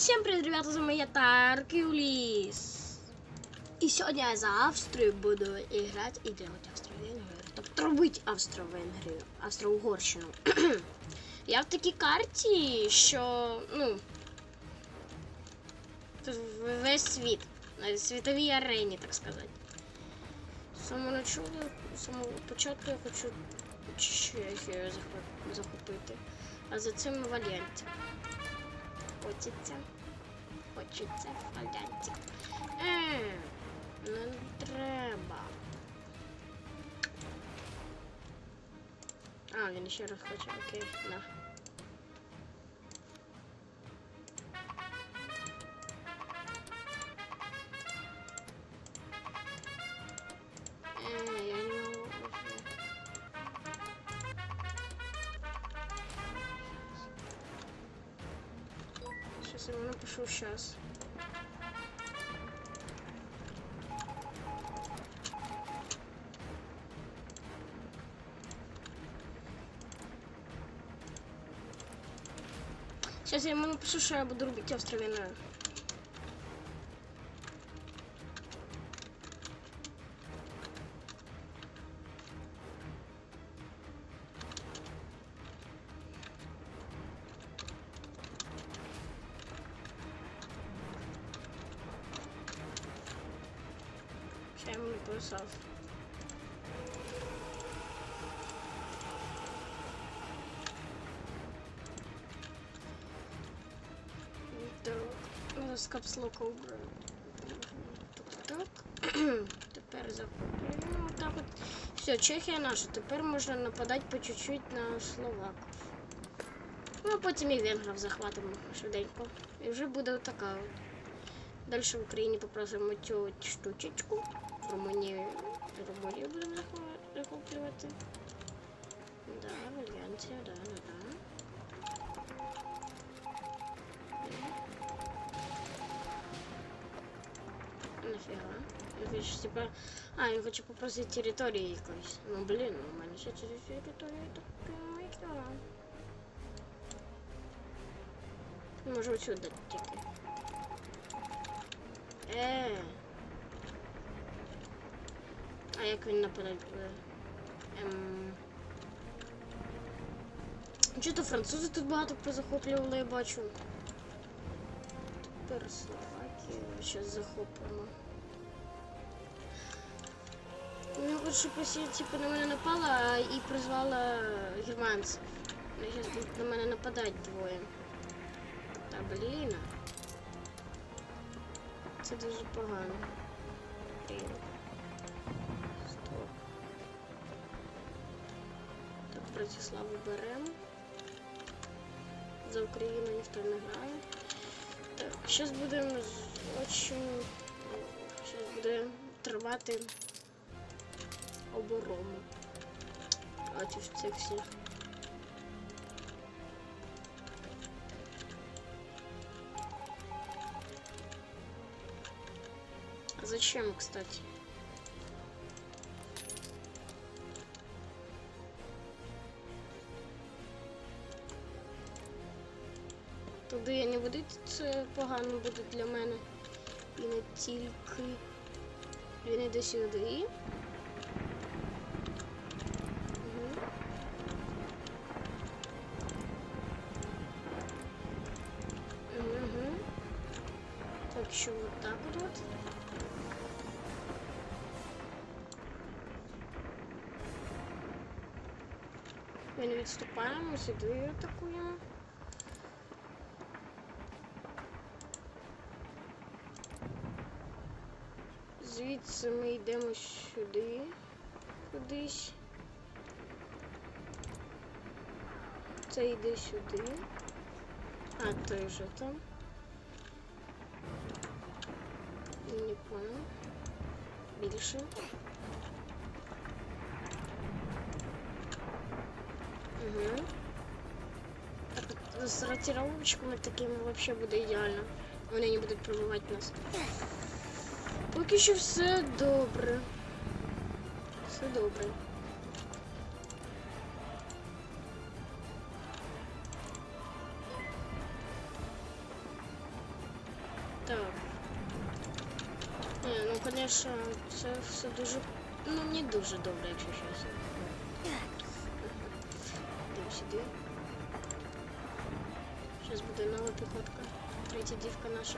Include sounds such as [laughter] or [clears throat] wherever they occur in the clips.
Всем привет, ребята, з вами я Таркюліс. І сьогодні я за Австрію буду грати і делать Австро-Венгрію. Тобто робити Австро-Венгрію, Австро-Угорщину. [clears throat] я в такій карті, що, ну, весь світ, на світовій арені, так сказати. З самого начала, самого початку я хочу Чехію захопити. А за цим в Альянсі. Хочеться. Хочеться в Альянсі. Е, не треба. А, він ще раз хоче, окей, на. Ему напишу сейчас. Сейчас я ему напишу, что я буду рубить австровеную. Я ему. Так, ну, з капслока убрали. Так. [clears throat] Тепер захоплюємо. Так от. Все, Чехія наша. Тепер можна нападати по чуть-чуть на словаків. Ну, а потім і венгрів захватимо швиденько. І вже буде отака от. Далі в Україні попросимо цю штучечку. В Румунії, Румунію будемо захва- захоплювати. Да, в Альянсі, да, да, да. Нафіга. Я хочу, типа... А, я хочу попросити території якоїсь. Ну, блін, у мене ще через територію так маяка. Може отсюда тільки. Е. Як він нападать буде? Ем... Чого то французи тут багато позахоплювали, я бачу. Тепер Словакію зараз захопимо. Ну, щоб Росія типу, на мене напала і призвала германців. Вони зараз будуть на мене нападати двоє. Та блін. Це дуже погано. Блін. Братиславу беремо. За Україну ніхто не грає. Так, зараз будемо очень... Зараз буде тривати оборону проти цих всіх. Зачем, кстати? Туди я не буду, це погано буде для мене. І не тільки. Він іде сюди. Так, що вот так от. Ми не відступаємо, сюди атакуємо. Звідси ми йдемо сюди, кудись. Це йде сюди. А, той же там. Не понял. Більше. Угу. Так, з ротировочками такими вообще буде ідеально. Вони не будуть пробивати нас. Поки що все добре. Все добре. Так. Ні, ну, звісно, це все дуже. Ну, не дуже добре, якщо чесно. Йдемо сюди. Зараз буде нова піхотка. Третя дівка наша.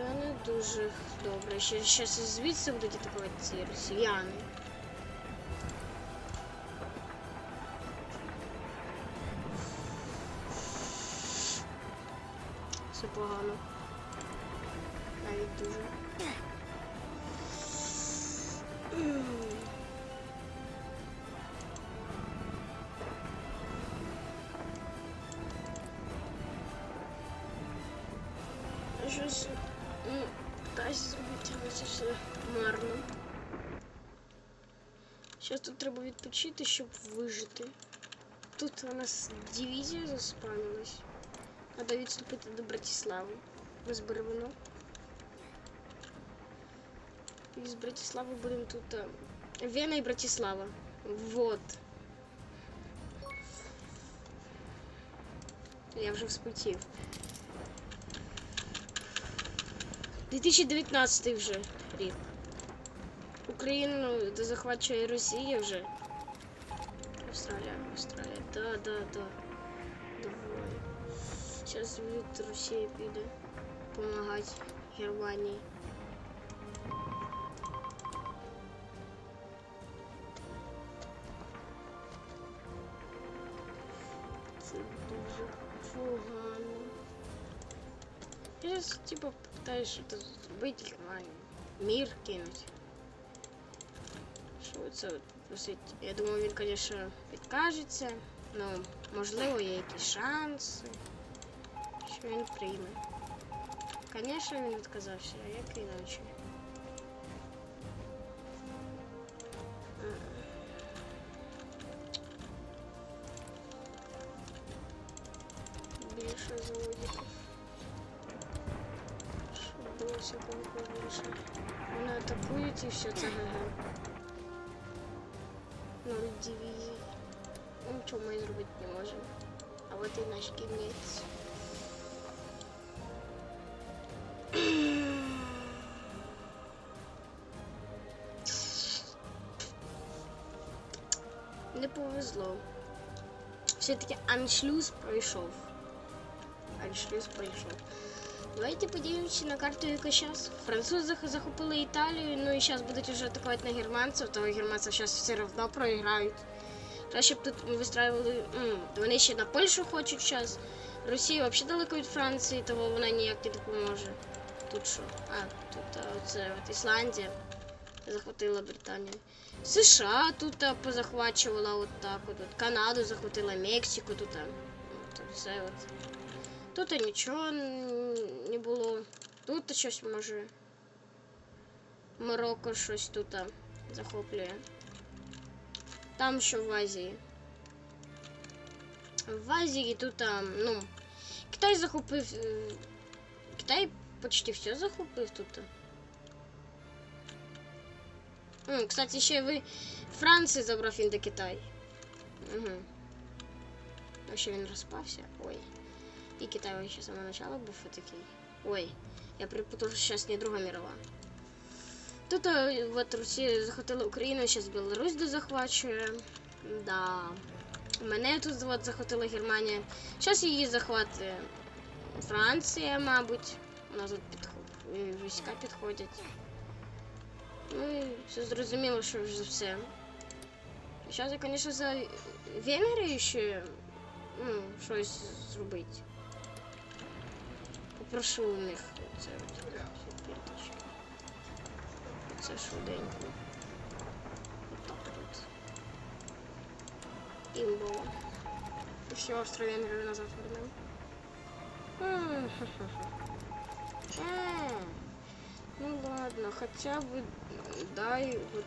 Все не дуже добре. Ще і звідси будуть атакувати ці росіяни. Все погано. Навіть дуже. Щось питаюся зробити, але це все марно. Зараз тут треба відпочити, щоб вижити. Тут у нас дивізія заспавнилась. Треба відступити до Братислави. Розбери воно. І з Братислави будемо тут. е, Вена і Братислава. Вот. Я вже вспотів. 2019 вже рік. Україну захвачує Росія вже. Австралія, Австралія. Да, да, да. Давай. Зараз від Росії піде допомагати Германії. Це дуже погано. Я зараз, типа, пытаюсь что-то зробити, знаю, мир кинуть. Що це от просить? Я думаю, він, звісно, відкажеться. Ну, можливо, є якісь шанси, що він прийме. Звісно, він відказався, а як іначе. І все це ГГ. Ноль дивізій. Ну, Нічого ми зробити не можемо. А от і наш кінець. Не повезло. Все-таки аншлюз пройшов. Аншлюз пройшов. Давайте подивимося на карту, яка зараз. Французи захопили Італію, ну і зараз будуть вже атакувати на германців, то германці зараз все одно програють. Краще б тут вистраювали. Вони ще на Польщу хочуть зараз. Росія взагалі далеко від Франції, тому вона ніяк не допоможе. Тут що? А, тут оце от Ісландія захватила Британію. США тут позахвачувала от так от. Канаду захватила, Мексику тут. От, все от. Тут нічого н- не було. Тут щось може. Марокко щось тут а, захоплює. Там що в Азії. В Азії тут, а, ну, Китай захопив. е, Китай почти все захопив тут. М, кстати, ще ви Франції забрав Індокитай. Угу. А ще він розпався. Ой. І Китай ще з самого начала був такий. Ой, я перепутав, що зараз не Друга мирова. Тут от Росія захопила Україну, зараз Білорусь дозахвачує. Да. Мене тут от захопила Германія. Зараз її захватить Франція, мабуть. У нас тут підход... е, війська підходять. Ну і все зрозуміло, що вже все. Зараз я, звісно, за Венгрію ще ну, щось зробити. Попрошу у них це от, квіточки. Це швиденько. Отак от. Імбово. І все, Австро-Венгрію назад вернемо. М, Е, Ну ладно, хотя бы дай вот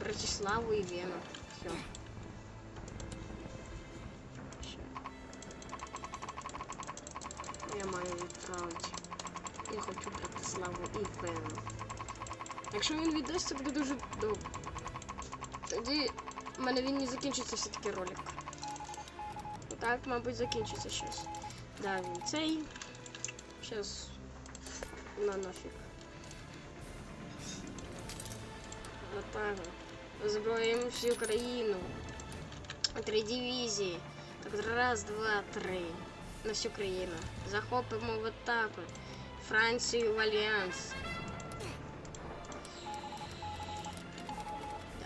Братиславу и Вену. Все. Я маю відправити. Я хочу Братиславу і Вену. Якщо він віддасть, це буде дуже добре. Тоді в мене він не закінчиться все-таки ролик. Так, мабуть, закінчиться щось. Да, він цей. Сейчас на нафиг. Вот так. всю країну. Три дивізії. Так, раз, два, три. На всю країну. Захопимо так вот. Францію в альянс. Да.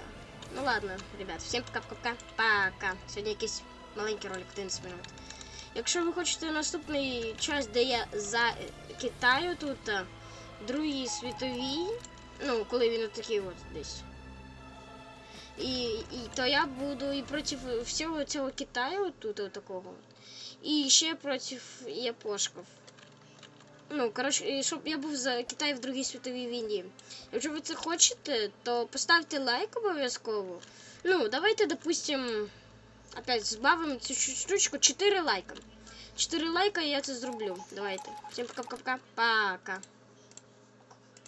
Ну ладно, ребят, всім пока-пока. Пока. Сьогодні якийсь маленький ролик, 11 минут. Якщо ви хочете наступний час, де я за Китаю тут, Другій світовій, ну, коли він отакий от десь. І, і то я буду і проти всього цього Китаю тут такого. І ще проти япошків. Ну, коротше, щоб я був за Китай в Другій світовій війні. Якщо ви це хочете, то поставте лайк обов'язково. Ну, давайте, допустим, опять збавимо цю штучку 4 лайка. 4 лайка і я це зроблю. Давайте. Всім пока-пока. Пока.